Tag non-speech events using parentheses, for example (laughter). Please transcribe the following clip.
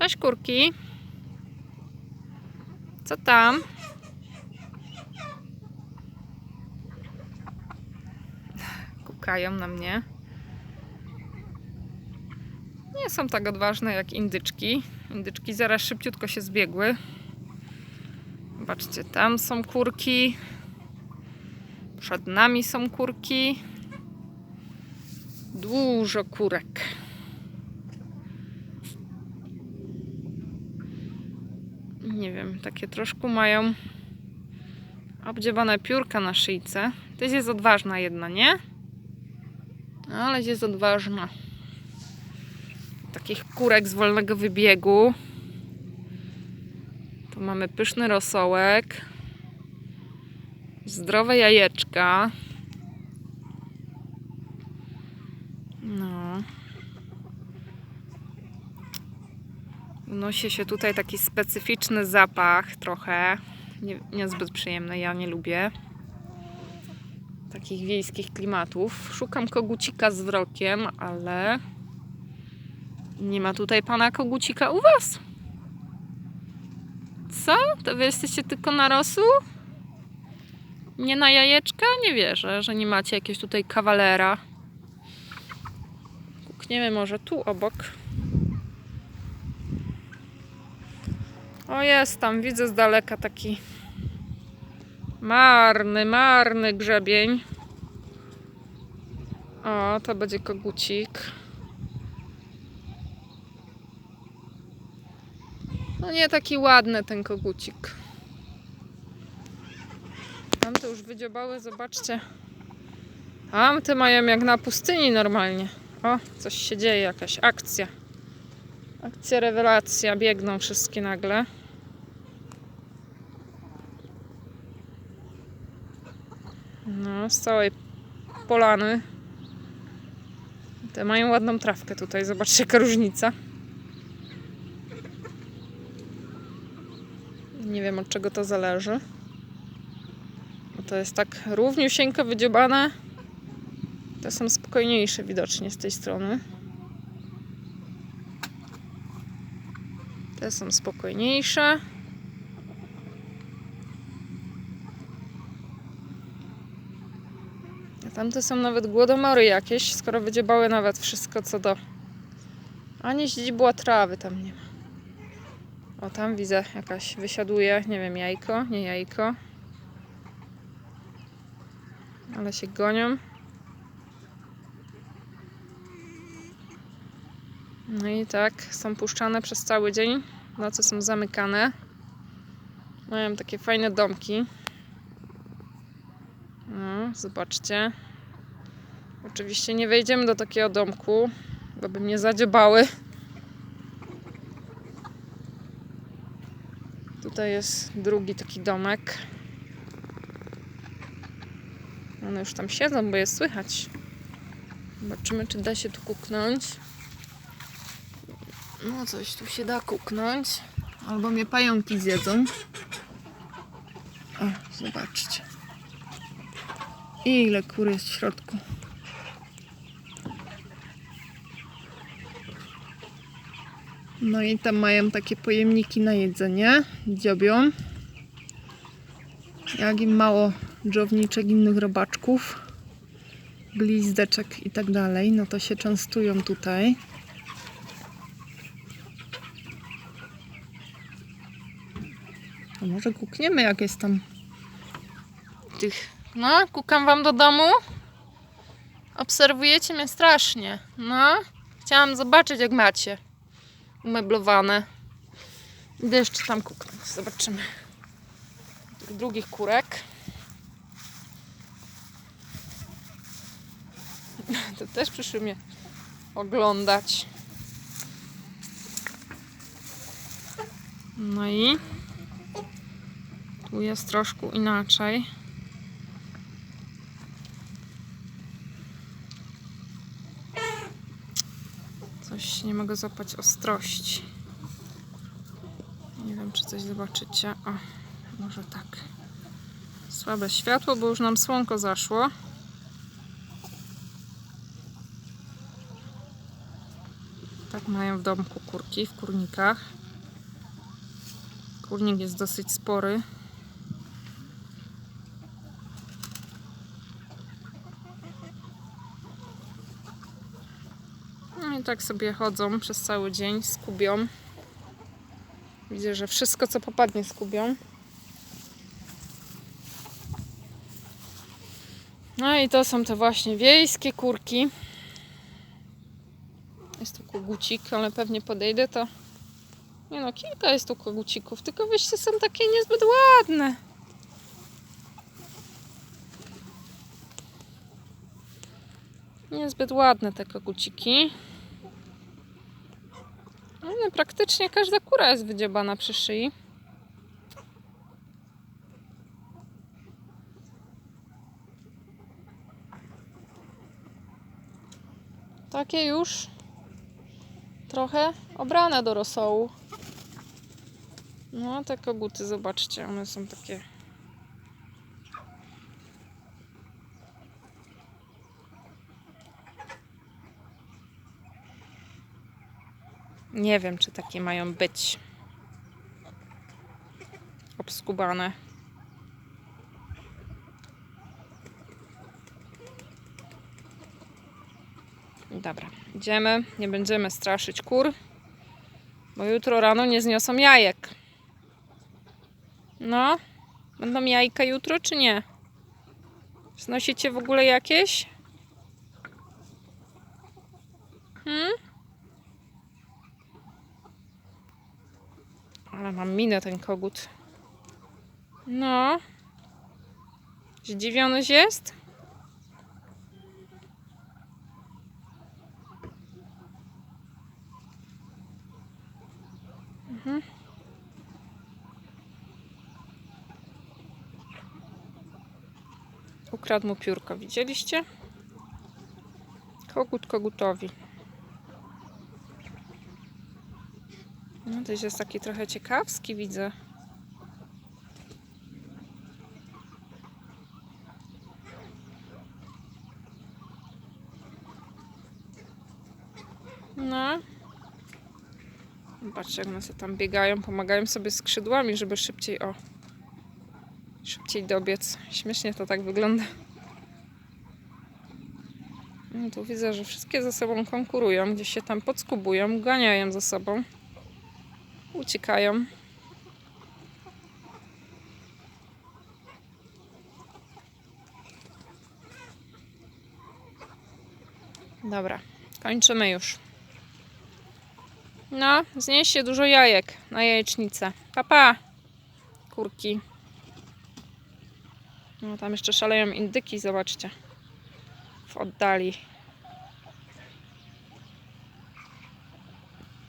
Cześć kurki. Co tam? Kukają na mnie. Nie są tak odważne jak indyczki. Indyczki zaraz szybciutko się zbiegły. Zobaczcie, tam są kurki. Przed nami są kurki. Dużo kurek. Nie wiem, takie troszkę mają obdziewane piórka na szyjce. Tyś jest odważna jedna, nie? Ale jest odważna. Takich kurek z wolnego wybiegu. Tu mamy pyszny rosołek. Zdrowe jajeczka. No. Unosi się tutaj taki specyficzny zapach trochę. Nie, niezbyt przyjemny, ja nie lubię takich wiejskich klimatów. Szukam kogucika z wrokiem, ale nie ma tutaj pana kogucika u was. Co? To wy jesteście tylko na rosół? Nie na jajeczka? Nie wierzę, że nie macie jakiegoś tutaj kawalera. Kukniemy może tu obok. O jest tam, widzę z daleka taki marny, marny grzebień. O, to będzie kogucik. No nie taki ładny ten kogucik. Tamte już wydziobały, zobaczcie. Tamte mają jak na pustyni normalnie. O, coś się dzieje, jakaś akcja. Akcja, rewelacja. Biegną wszystkie nagle. No, z całej polany. Te mają ładną trawkę tutaj. Zobaczcie, jaka różnica. Nie wiem, od czego to zależy. To jest tak równiusieńko wydziobane. Te są spokojniejsze widocznie z tej strony. Te są spokojniejsze. A tamte są nawet głodomory jakieś, skoro wydziebały nawet wszystko co do... Ani źdźbła trawy tam nie ma. O, tam widzę jakaś wysiaduje, nie wiem, jajko, nie jajko. Ale się gonią. No i tak, są puszczane przez cały dzień. Noce są zamykane. Mają takie fajne domki. No, zobaczcie. Oczywiście nie wejdziemy do takiego domku, bo by mnie zadziobały. Tutaj jest drugi taki domek. One już tam siedzą, bo jest słychać. Zobaczymy, czy da się tu kuknąć. No, coś tu się da kuknąć. Albo mnie pająki zjedzą. O, zobaczcie. Ile kur jest w środku. No i tam mają takie pojemniki na jedzenie. Dziobią. Jak im mało dżowniczek, innych robaczków, glizdeczek i tak dalej, no to się częstują tutaj. A może kukniemy jak jest tam tych... No, kukam wam do domu? Obserwujecie mnie strasznie. No, chciałam zobaczyć jak macie umeblowane. Idę jeszcze tam kuknąć. Zobaczymy. Drugich kurek. (laughs) To też przyszły mnie oglądać. No i tu jest troszkę inaczej. Coś nie mogę złapać ostrości. Nie wiem, czy coś zobaczycie. O, może tak. Słabe światło, bo już nam słonko zaszło. Tak mają w domku kurki, w kurnikach. Kurnik jest dosyć spory. No i tak sobie chodzą przez cały dzień, skubią. Widzę, że wszystko co popadnie skubią. No i to są te właśnie wiejskie kurki. Jest tu kogucik, ale pewnie podejdę to. Nie no, kilka jest tu kogucików, tylko wyście są takie niezbyt ładne. Niezbyt ładne te koguciki. Praktycznie każda kura jest wydziebana przy szyi. Takie już trochę obrane do rosołu. No, te koguty, zobaczcie, one są takie. Nie wiem, czy takie mają być. Obskubane. Dobra, idziemy. Nie będziemy straszyć kur, bo jutro rano nie zniosą jajek. No, będą jajka jutro, czy nie? Znosicie w ogóle jakieś? Hmm? Ale mam minę ten kogut. No. Zdziwionyś jest? Mhm. Ukradł mu piórko, widzieliście? Kogut kogutowi. No, to jest taki trochę ciekawski, widzę. No. Patrzcie, jak one sobie tam biegają, pomagają sobie skrzydłami, żeby szybciej, o, szybciej dobiec. Śmiesznie to tak wygląda. No tu widzę, że wszystkie ze sobą konkurują, gdzieś się tam podskubują, ganiają ze sobą. Uciekają. Dobra, kończymy już. No, znieście dużo jajek na jajecznicę. Papa, kurki. No, tam jeszcze szaleją indyki, zobaczcie. W oddali.